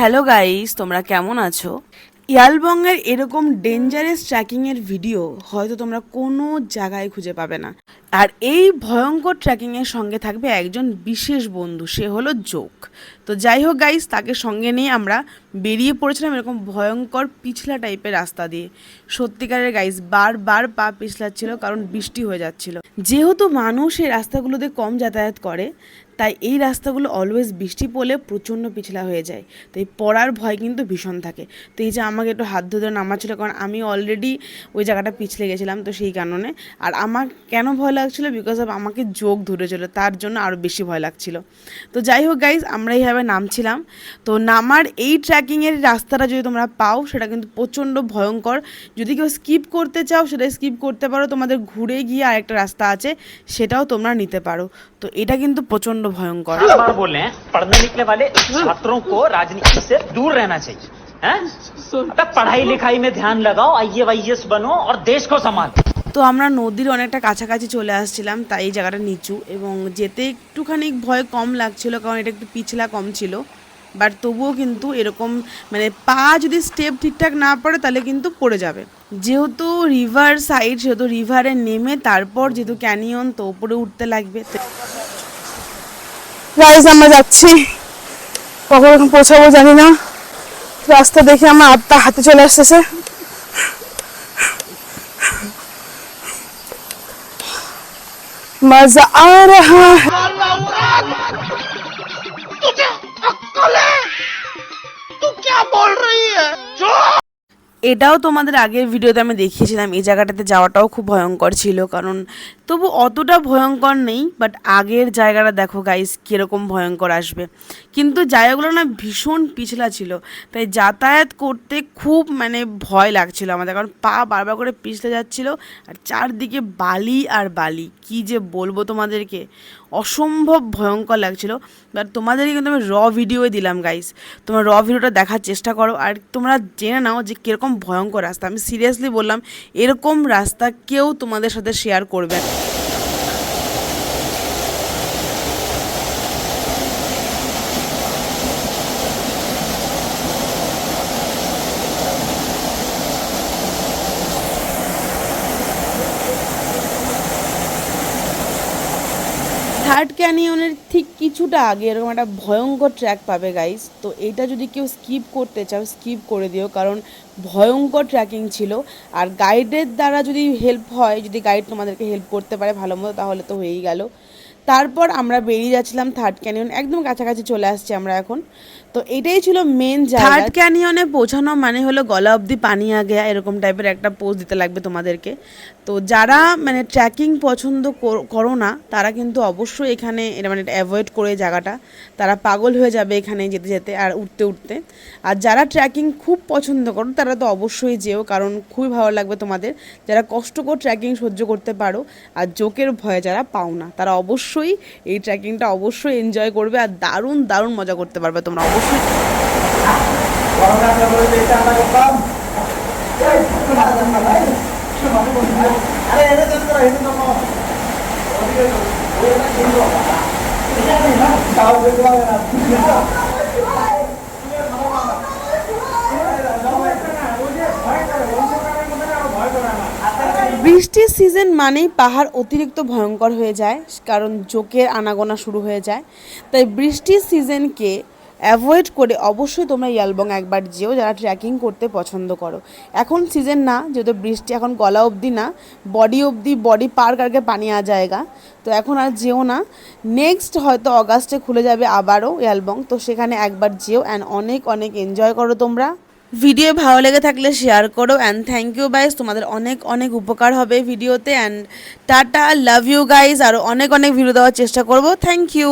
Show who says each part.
Speaker 1: Hello guys, তোমরা কেমন আছো? ইয়ালবঙ্গের এরকম ডেঞ্জারাস ট্র্যাকিংয়ের ভিডিও হয়তো তোমরা কোনো জায়গায় খুঁজে পাবে না। আর এই ভয়ঙ্কর ট্র্যাকিংয়ের সঙ্গে থাকবে একজন বিশেষ বন্ধু, সে হলো জোক। তো যাই হোক গাইস তাকে সঙ্গে নিয়ে আমরা বেরিয়ে পড়েছিলাম এরকম ভয়ঙ্কর পিছলা টাইপের রাস্তা দিয়ে। সত্যিকারের গাইস বারবার পা পিছলাচ্ছিল কারণ বৃষ্টি হয়ে যাচ্ছিল। যেহেতু মানুষ এই রাস্তাগুলোতে কম যাতায়াত করে, তাই এই রাস্তাগুলো অলওয়েজ বৃষ্টি পড়লে প্রচণ্ড পিছলা হয়ে যায়। তো এই পড়ার ভয় কিন্তু ভীষণ থাকে। তো এই যে আমাকে একটু হাত ধরে নামা ছিল কারণ আমি অলরেডি ওই জায়গাটা পিছলে গেছিলাম তো সেই কারণে। আর আমার কেন ভয় লাগছিল? বিকজ অফ আমাকে যোগ ধরেছিল, তার জন্য আরও বেশি ভয় লাগছিল। তো যাই হোক গাইজ আমরা এইভাবে নামছিলাম তো নামার এই ট্র্যাকিংয়ের রাস্তাটা যদি তোমরা পাও সেটা কিন্তু প্রচণ্ড ভয়ঙ্কর যদি কেউ স্কিপ করতে চাও সেটা স্কিপ করতে পারো তোমাদের ঘুরে গিয়ে আরেকটা রাস্তা আছে সেটাও তোমরা নিতে পারো তো এটা কিন্তু প্রচণ্ড ভয়ঙ্কর
Speaker 2: बार बार बोल रहे हैं पढ़ने निकले वाले छात्रों को राजनीति से दूर रहना चाहिए हैं? अबे पढ़ाई लिखाई में ध्यान लगाओ आइए वाईएस बनो और देश को संभालो
Speaker 1: তো আমরা নদীর অনেকটা কাছাকাছি চলে আসছিলাম, তাই এই জায়গাটা নিচু এবং যেতে একটুখানি ভয় কম লাগছিল কারণ এটা একটু পিছলা কম ছিল। বাট তবুও কিন্তু এরকম মানে পা যদি স্টেপ ঠিকঠাক না পড়ে তাহলে কিন্তু পড়ে যাবে। যেহেতু রিভার সাইড, সেহেতু রিভারে নেমে তারপর যেহেতু ক্যানিয়ন, তো উপরে উঠতে লাগবে।
Speaker 3: আমরা যাচ্ছি। কখন পৌঁছাবো জানি না। রাস্তা দেখে আমার আত্মা হাতে চলে আসতেছে। মজা আ রহা হ্যায়।
Speaker 1: এটাও তোমাদের আগের ভিডিওতে আমি দেখিয়েছিলাম, এই জায়গাটাতে যাওয়াটাও খুব ভয়ঙ্কর ছিল, কারণ তবু অতটা ভয়ঙ্কর নেই বাট আগের জায়গাটা দেখো গাইস কীরকম ভয়ঙ্কর আসবে। কিন্তু জায়গাগুলো না ভীষণ পিছলা ছিল, তাই যাতায়াত করতে খুব মানে ভয় লাগছিল আমাদের, কারণ পা বারবার করে পিছলে যাচ্ছিল, আর চারদিকে বালি আর বালি, কি যে বলব তোমাদেরকে? অসম্ভব ভয়ঙ্কর লাগছিল বাট তোমাদেরকে কিন্তু আমি র ভিডিওই দিলাম গাইস তোমরা র ভিডিওটা দেখার চেষ্টা করো, আর তোমরা জেনে নাও যে কীরকম ভয়ঙ্কর রাস্তা। আমি সিরিয়াসলি বললাম এরকম রাস্তা কেউ তোমাদের সাথে শেয়ার করবে থার্ড ক্যানিয়নের ঠিক কিছুটা আগে এরকম একটা ভয়ঙ্কর ট্র্যাক পাবে গাইস তো এটা যদি কেউ স্কিপ করতে চাও স্কিপ করে দিও, কারণ ভয়ঙ্কর ট্র্যাকিং ছিল। আর গাইডের দ্বারা যদি হেল্প হয়, যদি গাইড তোমাদেরকে হেল্প করতে পারে ভালো মতো, তাহলে তো হয়েই গেল। তারপর আমরা বেরিয়ে যাচ্ছিলাম থার্ড ক্যানিয়ন একদম কাছাকাছি চলে আসছি আমরা এখন। তো এটাই ছিল মেন থার্ড ক্যানিয়নে পৌঁছানো মানে হলো গলা অবধি পানি আগে এরকম টাইপের একটা পোজ দিতে লাগবে তোমাদেরকে। তো যারা মানে ট্র্যাকিং পছন্দ কর- করো না, তারা কিন্তু অবশ্যই এখানে মানে অ্যাভয়েড করে জায়গাটা। তারা পাগল হয়ে যাবে এখানে যেতে যেতে আর উঠতে উঠতে। আর যারা ট্র্যাকিং খুব পছন্দ করো, তারা তো অবশ্যই যেও, কারণ খুবই ভালো লাগবে তোমাদের। যারা কষ্টকর ট্র্যাকিং সহ্য করতে পারো, আর জোকের ভয়ে যারা পাও না, তারা অবশ্যই এই ট্র্যাকিংটা অবশ্যই এনজয় করবে আর দারুণ দারুণ মজা করতে পারবে তোমরা। বৃষ্টির সিজন মানেই পাহাড় অতিরিক্ত ভয়ঙ্কর হয়ে যায়, কারণ জোকের আনাগোনা শুরু হয়ে যায়। তাই বৃষ্টির সিজনকে অ্যাভয়েড করে অবশ্যই তোমরা ইয়ালবং একবার যেও, যারা ট্রেকিং করতে পছন্দ করো। এখন সিজন না, যেহেতু বৃষ্টি এখন গলা অবধি না বডি অবধি বডি পার্ক আগে পানি আ জায়গা। তো এখন আর যেও না। নেক্সট হয়তো অগাস্টে খুলে যাবে আবারও ইয়ালবং তো সেখানে একবার যেও অ্যান্ড অনেক অনেক এনজয় করো তোমরা। ভিডিও ভালো লেগে থাকলে শেয়ার করো অ্যান্ড থ্যাংক ইউ গাইস তোমাদের অনেক অনেক উপকার হবে ভিডিওতে and tata love you guys আরও অনেক অনেক ভিডিও দেওয়ার চেষ্টা করব। Thank you